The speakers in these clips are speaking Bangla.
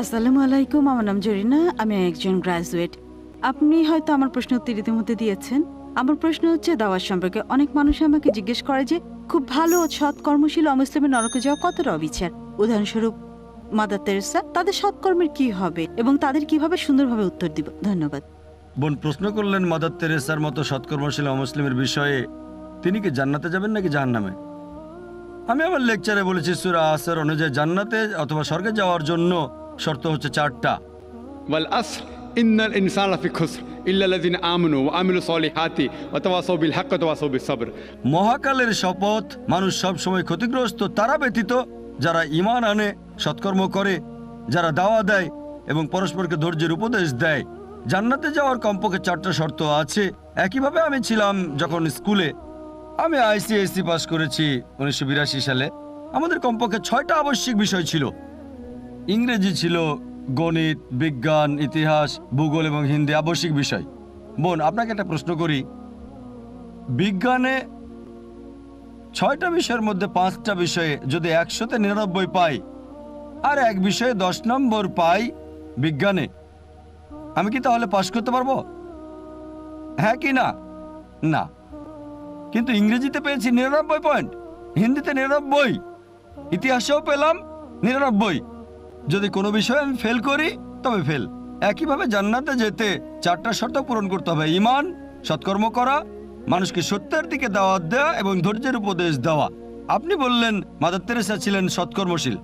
আসসালামু আলাইকুম, আমার নাম জরিনা, আমি একজন গ্রাজুয়েট আপনি হয়তো আমার প্রশ্ন উত্তর ইতিমধ্যে দিয়েছেন। আমার প্রশ্ন হচ্ছে, দাওয়াত সম্পর্কে অনেক মানুষ আমাকে জিজ্ঞেস করে যে, খুব ভালো সৎ কর্মশীল অমুসলিমের নরকে যাওয়া কতটা অবিচার? উদাহরণস্বরূপ, মাদার তেরেসা, তাদের সৎকর্মের কি হবে এবং তাদের কীভাবে সুন্দরভাবে উত্তর দিব? ধন্যবাদ। বোন, প্রশ্ন করলেন, মাদার তেরেসার মতো সৎকর্মশীল অমুসলিমের বিষয়ে তিনি কি জান্নাতে যাবেন নাকি জাহান্নামে? আমি আমার লেকচারে বলেছি, সুরা আসর অনুযায়ী জান্নাতে অথবা স্বর্গে যাওয়ার জন্য শর্ত হচ্ছে চারটা। মহাকালের শপথ মানুষ সব সময় ক্ষতিগ্রস্ত তারা ব্যতীত যারা ইমান আনে সৎকর্ম করে যারা দাওয়া দেয় এবং পরস্পরকে ধৈর্যের উপদেশ দেয়। জান্নাতে যাওয়ার কমপক্ষে চারটা শর্ত আছে। একইভাবে আমি ছিলাম যখন স্কুলে। আমি আইসিএসি পাস করেছি উনিশশো বিরাশি সালে। আমাদের কমপক্ষে ছয়টা আবশ্যিক বিষয় ছিল। ইংরেজি ছিল গণিত, বিজ্ঞান, ইতিহাস, ভূগোল এবং হিন্দি আবশ্যিক বিষয়। বোন, আপনাকে একটা প্রশ্ন করি। বিজ্ঞানে ছয়টা বিষয়ের মধ্যে পাঁচটা বিষয়ে যদি একশোতে নিরানব্বই পাই, আর এক বিষয়ে দশ নম্বর পাই বিজ্ঞানে, আমি কি তাহলে পাশ করতে পারব? হ্যাঁ কি না? না। কিন্তু ইংরেজিতে পেয়েছি নিরানব্বই পয়েন্ট, হিন্দিতে নিরানব্বই, ইতিহাসেও পেলাম নিরানব্বই। যদি কোনো বিষয়ে আমি ফেল করি, তবে ফেল একইভাবে জান্নাতে যেতে চারটা শর্ত পূরণ করতে হবে। ইমান সৎকর্ম করা, মানুষকে সত্যের দিকে দাওয়াত দেওয়া এবং ধৈর্যের উপদেশ দেওয়া। আপনি বললেন, মাদার তেরেসা ছিলেন সৎকর্মশীল।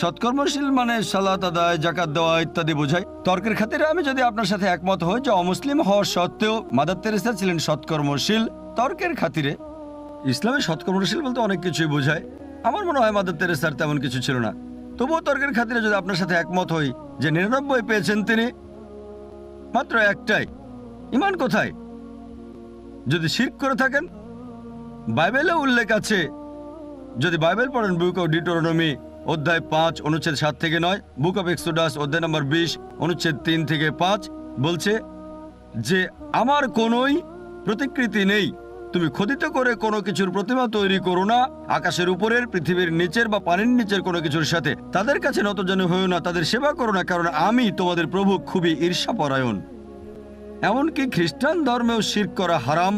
সৎকর্মশীল মানে সালাত আদায় জাকাত দেওয়া ইত্যাদি বোঝায়। তর্কের খাতিরে আমি যদি আপনার সাথে একমত হই যে অমুসলিম হওয়া সত্ত্বেও মাদার তেরেসা ছিলেন সৎকর্মশীল, তর্কের খাতিরে ইসলামে সৎকর্মশীল বলতে অনেক কিছুই বোঝায়। আমার মনে হয় মাদার তেরেসার তেমন কিছু ছিল না। তবুও তর্কের খাতিরে যদি আপনার সাথে একমত হই যে নিরানব্বই পেয়েছেন তিনি, মাত্র একটাই। ইমান কোথায়? যদি শির্ক করে থাকেন, বাইবেলে উল্লেখ আছে, যদি বাইবেল পড়েন বুক অফ ডিটোরনমি অধ্যায় পাঁচ, অনুচ্ছেদ সাত থেকে নয়, বুক অফ এক্সোডাস, অধ্যায় নম্বর বিশ, অনুচ্ছেদ তিন থেকে পাঁচ, বলছে যে, আমার কোনোই প্রতিকৃতি নেই। তুমি খোদিত করে কোনো কিছুর প্রতিমা তৈরি করো না। আকাশের উপরের, পৃথিবীর নিচের বা পানির নিচের কোনো কিছুর সাথে। তাদের কাছে নতজন হয়েও না, তাদের সেবা করো না, কারণ আমি তোমাদের প্রভু খুবই ঈর্ষাপরায়ণ। এমনকি খ্রিস্টান ধর্মেও শির করা হারাম।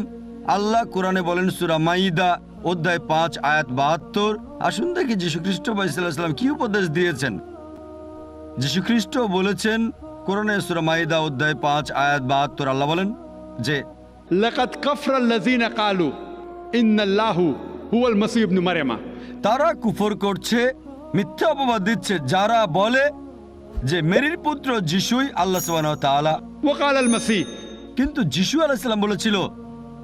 আল্লাহ কোরআনে বলেন সুরা মাইদা, অধ্যায় পাঁচ, আয়াত বাহাত্তর। আসুন দেখি যীশু খ্রিস্ট সাল্লাম কি উপদেশ দিয়েছেন। যীশু খ্রিস্ট বলেছেন, কোরআনে সুরা মাইদা, অধ্যায় পাঁচ, আয়াত বাহাত্তর আল্লাহ বলেন যে লাকাত কফরাল লাজিনা কালু ইন্নাল্লাহু হুয়াল মসিব ইবনু মারিয়ামা তারা কুফর করছে মিথ্যা অপবাদ দিচ্ছে যারা বলে যে মেরির পুত্র যিশুই আল্লাহ সুবহানাহু ওয়া তাআলা। ওয়া আল মাসিহ কিন্তু যিশু আলাইহিস সালাম বলেছিল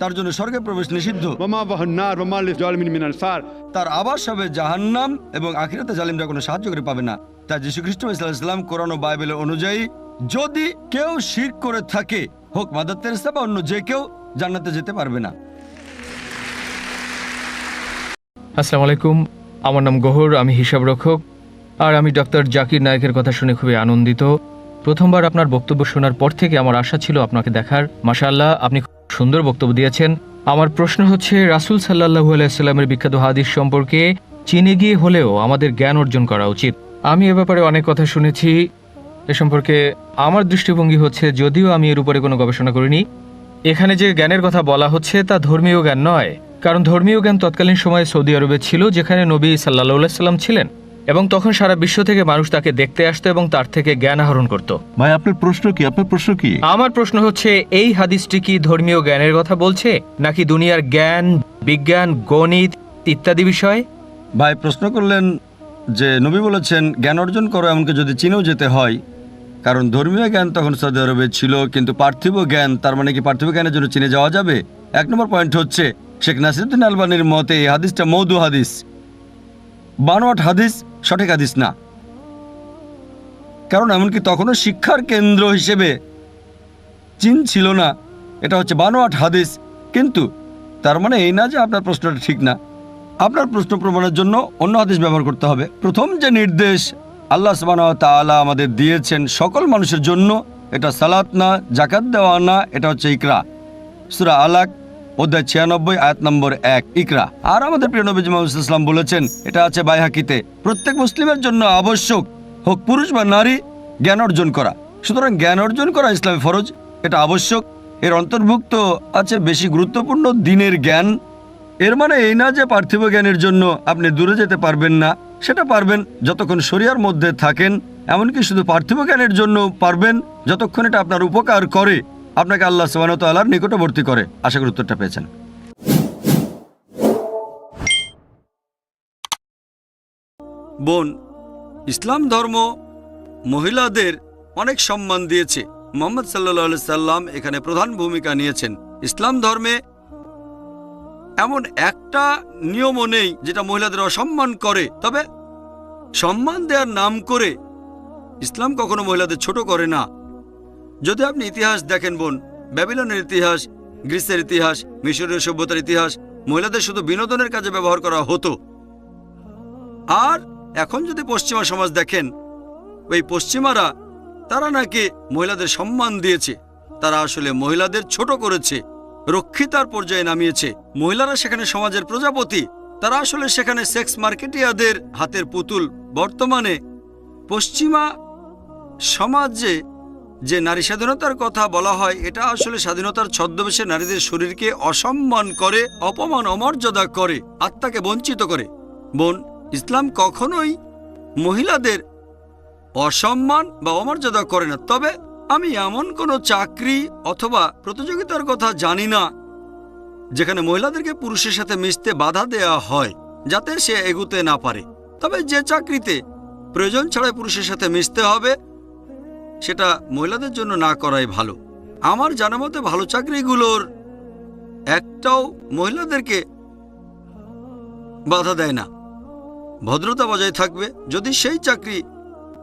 তার জন্য স্বর্গে প্রবেশ নিষিদ্ধ। তার আবাস হবে জাহান্নাম এবং আখিরাতে জালিমরা কোনো সাহায্য করে পাবে না। তাই যীশু খ্রিস্ট ইসলাম কোরআন ও বাইবেল অনুযায়ী যদি কেউ শির করে থাকে হোক মাদার তেরেসা বা অন্য যে কেউ জান্নাতে যেতে পারবে না। আসসালামু আলাইকুম আমার নাম গহর আমি হিসাব রক্ষক। আর আমি ডক্টর জাকির নায়কের কথা শুনে খুবই আনন্দিত। প্রথমবার আপনার বক্তব্য শোনার পর থেকে আমার আশা ছিল আপনাকে দেখার। মাসাল্লাহ আপনি সুন্দর বক্তব্য দিয়েছেন। আমার প্রশ্ন হচ্ছে, রাসূল সাল্লাহু আলাইস্লামের বিখ্যাত হাদিস সম্পর্কে চিনে গিয়ে হলেও আমাদের জ্ঞান অর্জন করা উচিত। আমি এ ব্যাপারে অনেক কথা শুনেছি। এ সম্পর্কে আমার দৃষ্টিভঙ্গি হচ্ছে, যদিও আমি এর উপরে কোনো গবেষণা করিনি। এখানে যে জ্ঞানের কথা বলা হচ্ছে, তা ধর্মীয় জ্ঞান নয়, কারণ ধর্মীয় জ্ঞান তৎকালীন সময়ে সৌদি আরবে ছিল, যেখানে নবী সাল্লাহ সাল্লাম ছিলেন। এবং তখন সারা বিশ্ব থেকে মানুষ তাকে দেখতে আসতো এবং তার থেকে জ্ঞান আহরণ করত। ভাই আপনার প্রশ্ন কি? আপনার প্রশ্ন কি? আমার প্রশ্ন হচ্ছে এই হাদিসটি কি ধর্মীয় জ্ঞানের কথা বলছে নাকি দুনিয়ার জ্ঞান বিজ্ঞান গণিত ইত্যাদি বিষয়? ভাই প্রশ্ন করলেন যে নবী বলেছেন জ্ঞান অর্জন করো এমনকি যদি চীনেও যেতে হয়। কারণ ধর্মীয় জ্ঞান তখন সৌদি আরবে ছিল কিন্তু পার্থিব জ্ঞান তার মানে কি পার্থিব জ্ঞানের জন্য চীনে যাওয়া যাবে? এক নম্বর পয়েন্ট হচ্ছে শেখ নাসিরুদ্দিন আলবানির মতে এই হাদিসটা মৌদু হাদিস। বানোয়াট হাদিস সঠিক হাদিস না। কারণ এমনকি তখনও শিক্ষার কেন্দ্র হিসেবে চীন ছিল না। এটা হচ্ছে বানোয়াট হাদিস। কিন্তু তার মানে এই না যে আপনার প্রশ্নটা ঠিক না। আপনার প্রশ্ন প্রমাণের জন্য অন্য হাদিস ব্যবহার করতে হবে। প্রথম যে নির্দেশ আল্লাহ সুবাহ তাআলা আমাদের দিয়েছেন সকল মানুষের জন্য, এটা সালাত না জাকাত দেওয়া না, এটা হচ্ছে ইকরা। সুরা আলাক অধ্যায় ছিয়ানব্বই, আয়াত নম্বর এক, ইকরা। আর আমাদের প্রিয় নবী মোহাম্মদ ইসলাম বলেছেন, এটা আছে বাইহাকিতে, প্রত্যেক মুসলিমের জন্য আবশ্যক হোক পুরুষ বা নারী, জ্ঞান অর্জন করা। সুতরাং জ্ঞান অর্জন করা ইসলামী ফরজ, এটা আবশ্যক। এর অন্তর্ভুক্ত আছে বেশি গুরুত্বপূর্ণ দিনের জ্ঞান। এর মানে এই না যে পার্থিব জ্ঞানের জন্য আপনি দূরে যেতে পারবেন না, সেটা পারবেন যতক্ষণ শরিয়ার মধ্যে থাকেন। এমনকি শুধু পার্থিব জ্ঞানের জন্য পারবেন, যতক্ষণ এটা আপনার উপকার করে। আপনাকে আল্লাহ সুবাহতাল্লাহর নিকটবর্তী করে। আশা করি উত্তরটা পেয়েছেন। বোন, ইসলাম ধর্ম মহিলাদের অনেক সম্মান দিয়েছে। মোহাম্মদ সাল্লা সাল্লাম এখানে প্রধান ভূমিকা নিয়েছেন। ইসলাম ধর্মে এমন একটা নিয়মও নেই যেটা মহিলাদের অসম্মান করে। তবে সম্মান দেওয়ার নাম করে ইসলাম কখনো মহিলাদের ছোট করে না। যদি আপনি ইতিহাস দেখেন, বোন, ব্যাবিলনের ইতিহাস, গ্রিসের ইতিহাস, মিশরীয় সভ্যতার ইতিহাস, মহিলাদের শুধু বিনোদনের কাজে ব্যবহার করা হতো। আর এখন যদি পশ্চিমা সমাজ দেখেন, ওই পশ্চিমারা, তারা নাকি মহিলাদের সম্মান দিয়েছে। তারা আসলে মহিলাদের ছোট করেছে, রক্ষিতার পর্যায়ে নামিয়েছে। মহিলারা সেখানে সমাজের প্রজাপতি, তারা আসলে সেখানে সেক্স মার্কেটিয়াদের হাতের পুতুল। বর্তমানে পশ্চিমা সমাজে যে নারী স্বাধীনতার কথা বলা হয়, এটা আসলে স্বাধীনতার ছদ্মবেশে নারীদের শরীরকে অসম্মান করে, অপমান অমর্যাদা করে, আত্মাকে বঞ্চিত করে। বোন, ইসলাম কখনোই মহিলাদের অসম্মান বা অমর্যাদা করে না। তবে আমি এমন কোনো চাকরি অথবা প্রতিযোগিতার কথা জানি না, যেখানে মহিলাদেরকে পুরুষের সাথে মিশতে বাধা দেয়া হয়, যাতে সে এগুতে না পারে। তবে যে চাকরিতে প্রয়োজন ছাড়াই পুরুষের সাথে মিশতে হবে সেটা মহিলাদের জন্য না করাই ভালো। আমার জানা মতে ভালো চাকরিগুলোর একটাও মহিলাদেরকে বাধা দেয় না। ভদ্রতা বজায় থাকবে। যদি সেই চাকরি,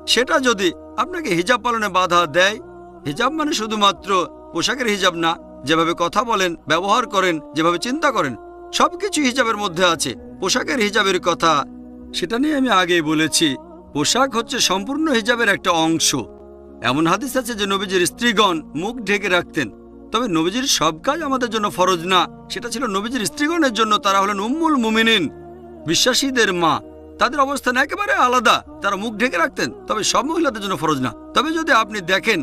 সেটা যদি আপনাকে হিজাব পালনে বাধা দেয়, হিজাব মানে শুধুমাত্র পোশাকের হিজাব না, যেভাবে কথা বলেন, ব্যবহার করেন, যেভাবে চিন্তা করেন, সবকিছু হিজাবের মধ্যে আছে। পোশাকের হিজাবের কথা, সেটা নিয়ে আমি আগেই বলেছি। পোশাক হচ্ছে সম্পূর্ণ হিজাবের একটা অংশ। এমন হাদিস আছে যে নবীজির স্ত্রীগণ মুখ ঢেকে রাখতেন। তবে নবীজির সব কাজ আমাদের জন্য ফরজ না, সেটা ছিল নবীজির স্ত্রীগণের জন্য তারা হলেন উম্মুল মুমিনিন। বিশ্বাসীদের মা, তাদের অবস্থান একেবারে আলাদা, তারা মুখ ঢেকে রাখতেন, তবে সব মহিলাদের জন্য ফরজ না। তবে যদি আপনি দেখেন,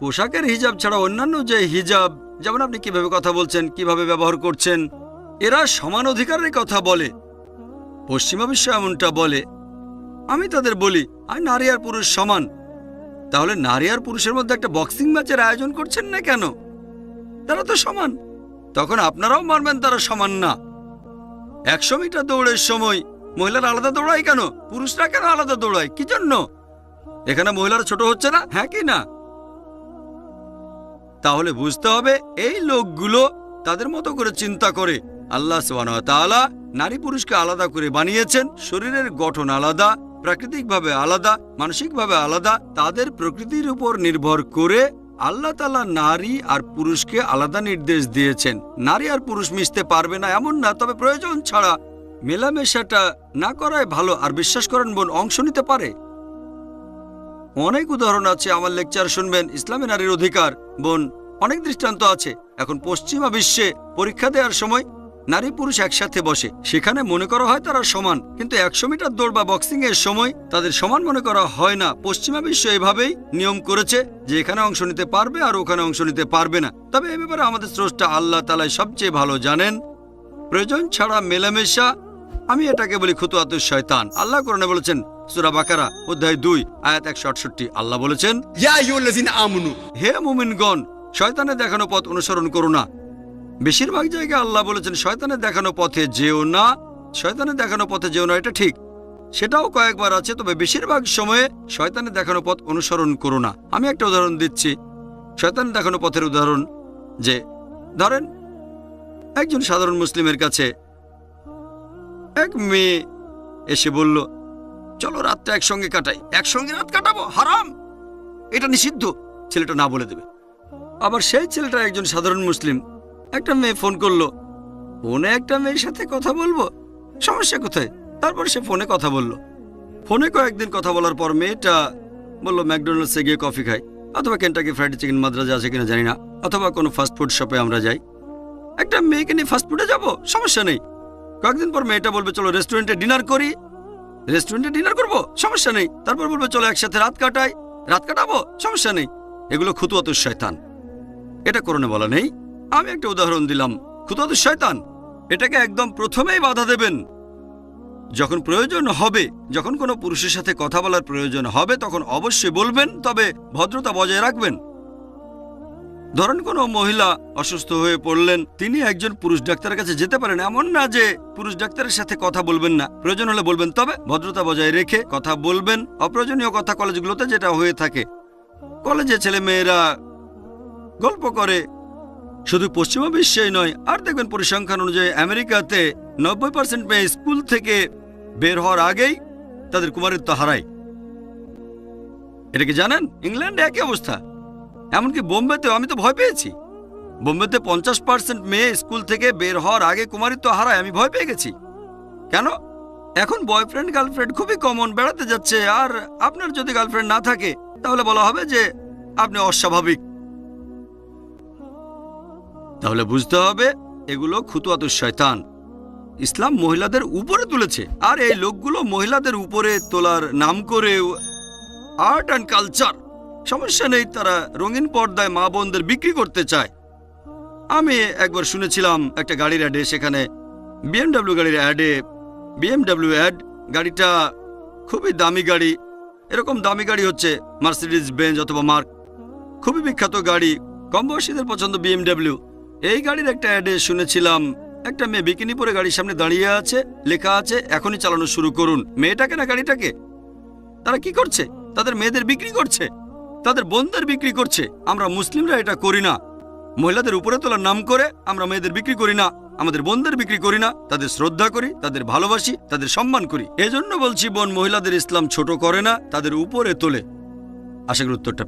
পোশাকের হিজাব ছাড়া অন্যান্য যে হিজাব, যেমন আপনি কীভাবে কথা বলছেন, কীভাবে ব্যবহার করছেন, এরা সমান অধিকারের কথা বলে। পশ্চিমা বিশ্ব এমনটা বলে। আমি তাদের বলি আর নারী আর পুরুষ সমান। তাহলে নারী আর পুরুষের মধ্যে একটা বক্সিং ম্যাচের আয়োজন করছেন না কেন? তারা তো সমান। তখন আপনারাও মানবেন তারা সমান না। একশো মিটার দৌড়ের সময় মহিলারা আলাদা দৌড়ায় কেন? পুরুষরা কেন আলাদা দৌড়ায়? কি জন্য? এখানে মহিলারা ছোট হচ্ছে না? হ্যাঁ কি না? তাহলে বুঝতে হবে এই লোকগুলো তাদের মতো করে চিন্তা করে। আল্লাহ তাআলা নারী পুরুষকে আলাদা করে বানিয়েছেন। শরীরের গঠন আলাদা প্রাকৃতিকভাবে আলাদা, মানসিকভাবে আলাদা, তাদের প্রকৃতির উপর নির্ভর করে আল্লাহ তালা নারী আর পুরুষকে আলাদা নির্দেশ দিয়েছেন। নারী আর পুরুষ মিশতে পারবে না, এমন না, তবে প্রয়োজন ছাড়া মেলামেশাটা না করাই ভালো, আর বিশ্বাস করেন বোন, অংশ নিতে পারে। অনেক উদাহরণ আছে, আমার লেকচার শুনবেন, ইসলামী নারীর অধিকার। বোন, অনেক দৃষ্টান্ত আছে। এখন পশ্চিমা বিশ্বে পরীক্ষা দেওয়ার সময় নারী পুরুষ একসাথে বসে। সেখানে মনে করা হয় তারা সমান কিন্তু একশো মিটার দৌড় বা বক্সিং এর সময় তাদের সমান মনে করা হয় না। পশ্চিমা বিশ্ব এভাবেই নিয়ম করেছে যে এখানে অংশ নিতে পারবে আর ওখানে অংশ নিতে পারবে না। তবে এ ব্যাপারে আমাদের স্রষ্টা আল্লাহ তালাই সবচেয়ে ভালো জানেন। প্রয়োজন ছাড়া মেলামেশা আমি এটাকে বলি খুতুয়াতুর শয়তান। আল্লাহ কোরআনে বলেছেন সুরা বাকারা অধ্যায় দুই আয়াত 168 আল্লাহ বলেছেন হে মুমিনগণ শয়তানের দেখানো পথ অনুসরণ করো না। বেশিরভাগ জায়গায় আল্লাহ বলেছেন, শয়তানের দেখানো পথে যেও না। শয়তানের দেখানো পথে যেও না, এটা ঠিক। সেটাও কয়েকবার আছে, তবে বেশিরভাগ সময়ে শয়তানের দেখানো পথ অনুসরণ করো না। আমি একটা উদাহরণ দিচ্ছি। শয়তানের দেখানো পথের উদাহরণ যে, ধরেন, একজন সাধারণ মুসলিমের কাছে এক মেয়ে এসে বলল, চলো রাতটা একসঙ্গে কাটাই। একসঙ্গে রাত কাটাবো? হারাম! এটা নিষিদ্ধ। ছেলেটা না বলে দেবে। আবার সেই ছেলেটা একজন সাধারণ মুসলিম একটা মেয়ে ফোন করল। ফোনে একটা মেয়ের সাথে কথা বলব? সমস্যা কোথায়? তারপর সে ফোনে কথা বলল। ফোনে কয়েকদিন কথা বলার পর মেয়েটা বলল, ম্যাকডোনাল্ডসে গিয়ে কফি খাই। অথবা কেন্টাকি ফ্রাইড চিকেন মাদ্রাজা আছে কিনা জানি না। অথবা কোনো ফাস্টফুড শপে আমরা যাই। একটা মেয়েকে নিয়ে ফাস্টফুডে যাব? সমস্যা নেই। কয়েকদিন পর মেয়েটা বলবে, চলো রেস্টুরেন্টে ডিনার করি। রেস্টুরেন্টে ডিনার করব? সমস্যা নেই। তারপর বলবে, চলো একসাথে রাত কাটাই। রাত কাটাবো? সমস্যা নেই। এগুলো খুতুয়াত শয়তান। এটা করণে বলা নেই। আমি একটা উদাহরণ দিলাম। খুতুয়াত শয়তান। এটাকে একদম প্রথমেই বাধা দেবেন। যখন প্রয়োজন হবে, যখন কোনো পুরুষের সাথে কথা বলার প্রয়োজন হবে, তখন অবশ্যই বলবেন, তবে ভদ্রতা বজায় রাখবেন। ধরেন কোনো মহিলা অসুস্থ হয়ে পড়লেন, তিনি একজন পুরুষ ডাক্তারের কাছে যেতে পারেন। এমন না যে পুরুষ ডাক্তারের সাথে কথা বলবেন না। প্রয়োজন হলে বলবেন, তবে ভদ্রতা বজায় রেখে কথা বলবেন। অপ্রয়োজনীয় কথা কলেজগুলোতে যেটা হয়ে থাকে। কলেজে ছেলে মেয়েরা গল্প করে শুধু পশ্চিমা বিশ্বেই নয়, আর দেখবেন পরিসংখ্যান অনুযায়ী আমেরিকাতে নব্বই পার্সেন্ট মেয়ে স্কুল থেকে বের হওয়ার আগেই তাদের কুমারিত্ব হারায়। এটা কি জানেন? ইংল্যান্ডে একই অবস্থা। এমনকি বোম্বেতেও, আমি তো ভয় পেয়েছি। বোম্বেতে পঞ্চাশ পার্সেন্ট মেয়ে স্কুল থেকে বের হওয়ার আগে কুমারিত্ব হারায়, আমি ভয় পেয়ে গেছি। কেন? এখন বয়ফ্রেন্ড, গার্লফ্রেন্ড খুবই কমন, বেড়াতে যাচ্ছে, আর আপনার যদি গার্লফ্রেন্ড না থাকে, তাহলে বলা হবে যে আপনি অস্বাভাবিক। তাহলে বুঝতে হবে এগুলো খুতুয়াত শয়তান। ইসলাম মহিলাদের উপরে তুলেছে। আর এই লোকগুলো মহিলাদের উপরে তোলার নাম করে আর্ট অ্যান্ড কালচার। সমস্যা নেই, তারা রঙিন পর্দায় মা বোনদের বিক্রি করতে চায়। আমি একবার শুনেছিলাম একটা গাড়ির অ্যাডে, সেখানে বিএমডাব্লিউ গাড়ির অ্যাডে বিএমডাব্লিউ অ্যাড গাড়িটা খুবই দামি গাড়ি। এরকম দামি গাড়ি হচ্ছে মার্সিডিজ বেঞ্জ অথবা মার্ক। খুবই বিখ্যাত গাড়ি, কম বয়সীদের পছন্দ বিএমডাব্লিউ এই গাড়ির একটা অ্যাডে শুনেছিলাম, একটা মেয়ে বিকিনি পরে গাড়ির সামনে দাঁড়িয়ে আছে, লেখা আছে, এখনই চালানো শুরু করুন। মেয়েটাকে না গাড়িটাকে? তারা কি করছে? তাদের মেয়েদের বিক্রি করছে? তাদের বোনদের বিক্রি করছে? আমরা মুসলিমরা এটা করি না। মহিলাদের উপরে তোলার নাম করে আমরা মেয়েদের বিক্রি করি না। আমাদের বোনদের বিক্রি করি না। তাদের শ্রদ্ধা করি, তাদের ভালোবাসি, তাদের সম্মান করি। এজন্য বলছি, বোন, মহিলাদের ইসলাম ছোট করে না, তাদের উপরে তোলে। আশা করি উত্তরটা